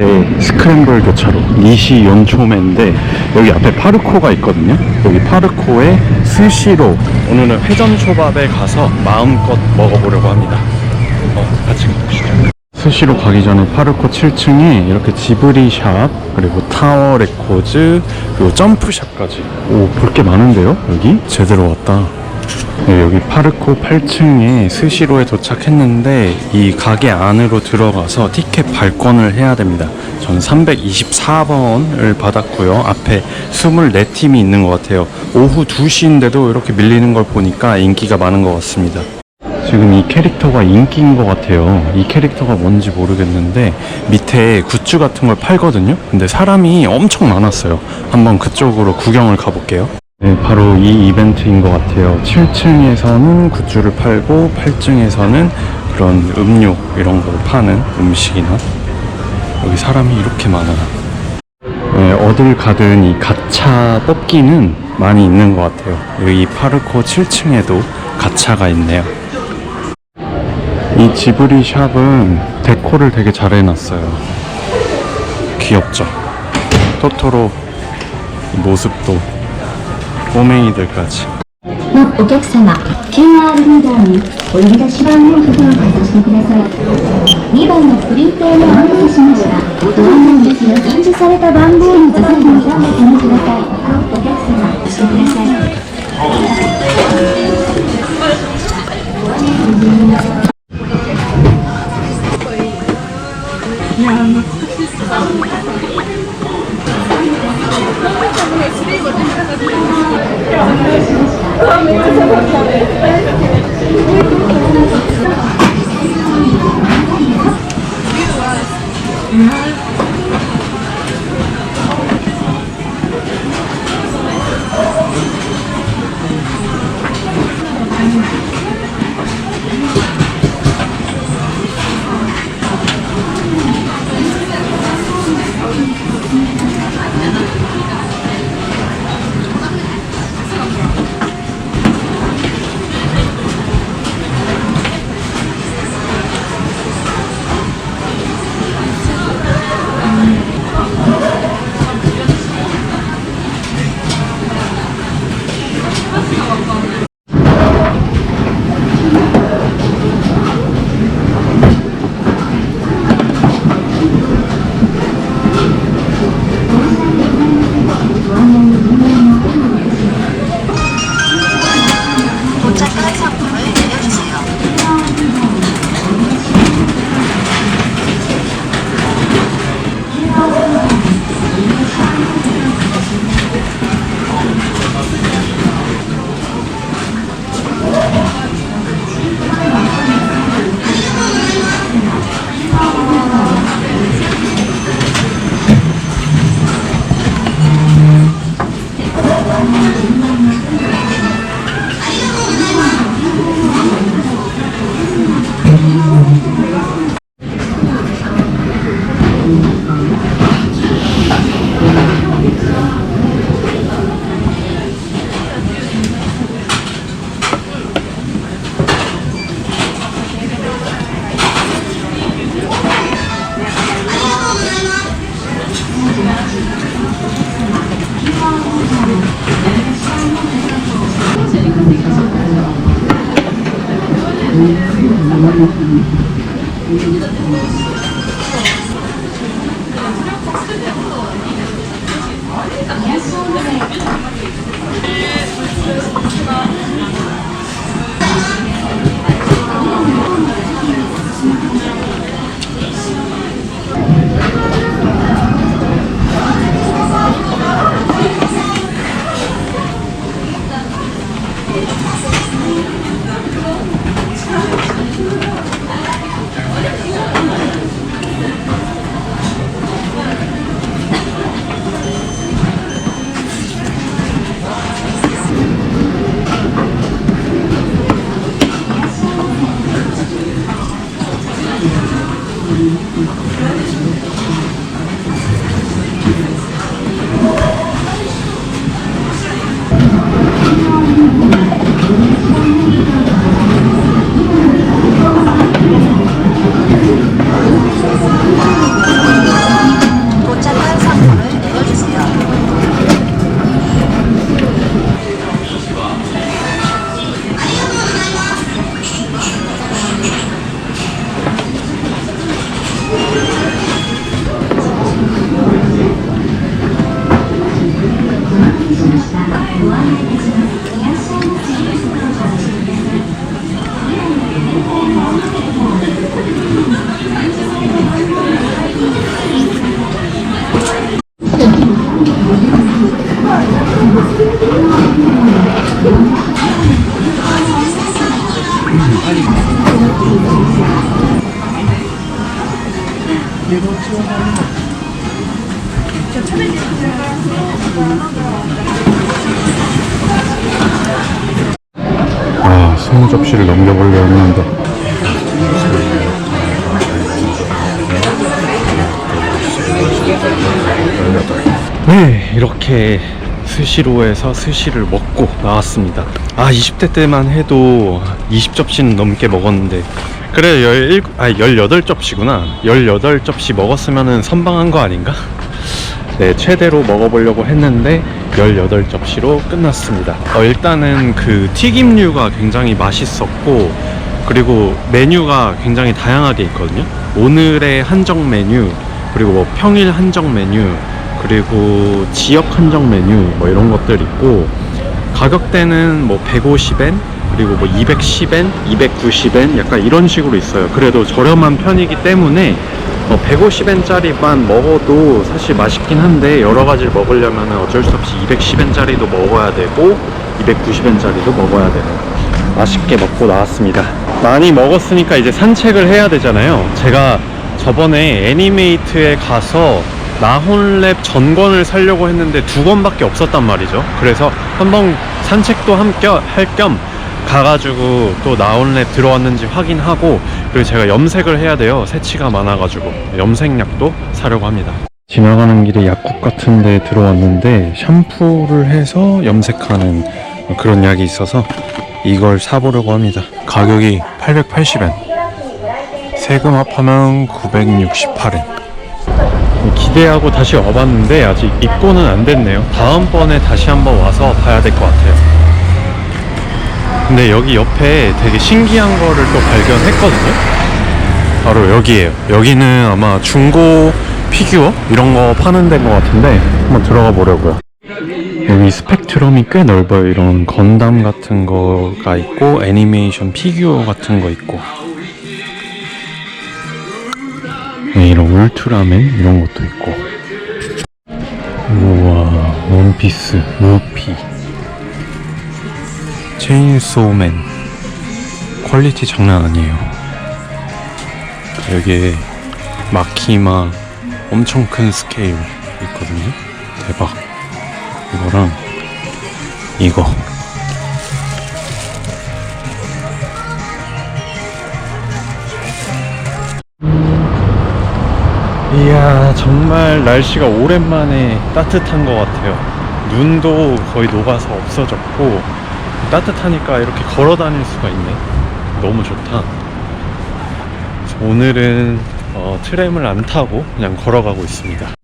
네, 스크램블 교차로 니시 연초매인데 여기 앞에 파르코가 있거든요. 여기 파르코에 스시로 오늘은 회전 초밥에 가서 마음껏 먹어보려고 합니다. 어, 같이 가보시죠. 스시로 가기 전에 파르코 7층에 이렇게 지브리 샵 그리고 타워 레코즈 그리고 점프 샵까지 오 볼 게 많은데요 여기 제대로 왔다 네, 여기 파르코 8층에 스시로에 도착했는데 이 가게 안으로 들어가서 티켓 발권을 해야 됩니다. 전 324번을 받았고요. 앞에 24팀이 있는 것 같아요. 오후 2시인데도 이렇게 밀리는 걸 보니까 인기가 많은 것 같습니다. 지금 이 캐릭터가 인기인 것 같아요. 이 캐릭터가 뭔지 모르겠는데 밑에 굿즈 같은 걸 팔거든요. 근데 사람이 엄청 많았어요. 한번 그쪽으로 구경을 가볼게요. 네, 바로 이 이벤트인 것 같아요. 7층에서는 굿즈를 팔고 8층에서는 그런 음료 이런 걸 파는 음식이나 여기 사람이 이렇게 많아요. 네, 어딜 가든 이 가차 뽑기는 많이 있는 것 같아요. 여기 파르코 7층에도 가차가 있네요. 이 지브리 샵은 데코를 되게 잘 해놨어요. 귀엽죠? 토토로 모습도 というのお客様 QR リーダーにお呼び出し番号をかざしてください。2番のプリンターでお待たしました。ご案内印字された番号の座席に選んでみてください。お客様押してください。いや、 상품을 내려주세요. 아, 스무 접시를 넘겨보려 했는데. 네, 이렇게 스시로에서 스시를 먹고 나왔습니다. 아, 20대 때만 해도 20접시는 넘게 먹었는데. 그래, 17, 아, 18접시구나. 18접시 먹었으면 선방한 거 아닌가? 네, 최대로 먹어보려고 했는데 18접시로 끝났습니다. 어, 일단은 그 튀김류가 굉장히 맛있었고 그리고 메뉴가 굉장히 다양하게 있거든요. 오늘의 한정 메뉴 그리고 뭐 평일 한정 메뉴 그리고 지역 한정 메뉴 뭐 이런 것들 있고 가격대는 뭐 150엔 그리고 뭐 210엔, 290엔 약간 이런 식으로 있어요. 그래도 저렴한 편이기 때문에 어, 150엔짜리만 먹어도 사실 맛있긴 한데 여러 가지를 먹으려면 어쩔 수 없이 210엔짜리도 먹어야 되고 290엔짜리도 먹어야 되고 맛있게 먹고 나왔습니다. 많이 먹었으니까 이제 산책을 해야 되잖아요. 제가 저번에 애니메이트에 가서 나혼랩 전권을 사려고 했는데 두 권밖에 없었단 말이죠. 그래서 한번 산책도 함께 할 겸 가가지고 또 나온랩 들어왔는지 확인하고 그리고 제가 염색을 해야 돼요. 새치가 많아가지고 염색약도 사려고 합니다. 지나가는 길에 약국 같은 데 들어왔는데 샴푸를 해서 염색하는 그런 약이 있어서 이걸 사보려고 합니다. 가격이 880엔. 세금 합하면 968엔. 기대하고 다시 와봤는데 아직 입고는 안 됐네요. 다음번에 다시 한번 와서 봐야 될 것 같아요. 근데 여기 옆에 되게 신기한 거를 또 발견했거든요. 바로 여기에요. 여기는 아마 중고 피규어 이런 거 파는 데인 것 같은데 한번 들어가 보려고요. 여기 스펙트럼이 꽤 넓어요. 이런 건담 같은 거가 있고 애니메이션 피규어 같은 거 있고 네, 이런 울트라맨 이런 것도 있고 우와 원피스 루피 체인소맨 퀄리티 장난 아니에요. 여기에 마키마 엄청 큰 스케일 있거든요. 대박. 이거랑 이거. 이야 정말 날씨가 오랜만에 따뜻한 것 같아요. 눈도 거의 녹아서 없어졌고 따뜻하니까 이렇게 걸어 다닐 수가 있네. 너무 좋다. 오늘은 어, 트램을 안 타고 그냥 걸어가고 있습니다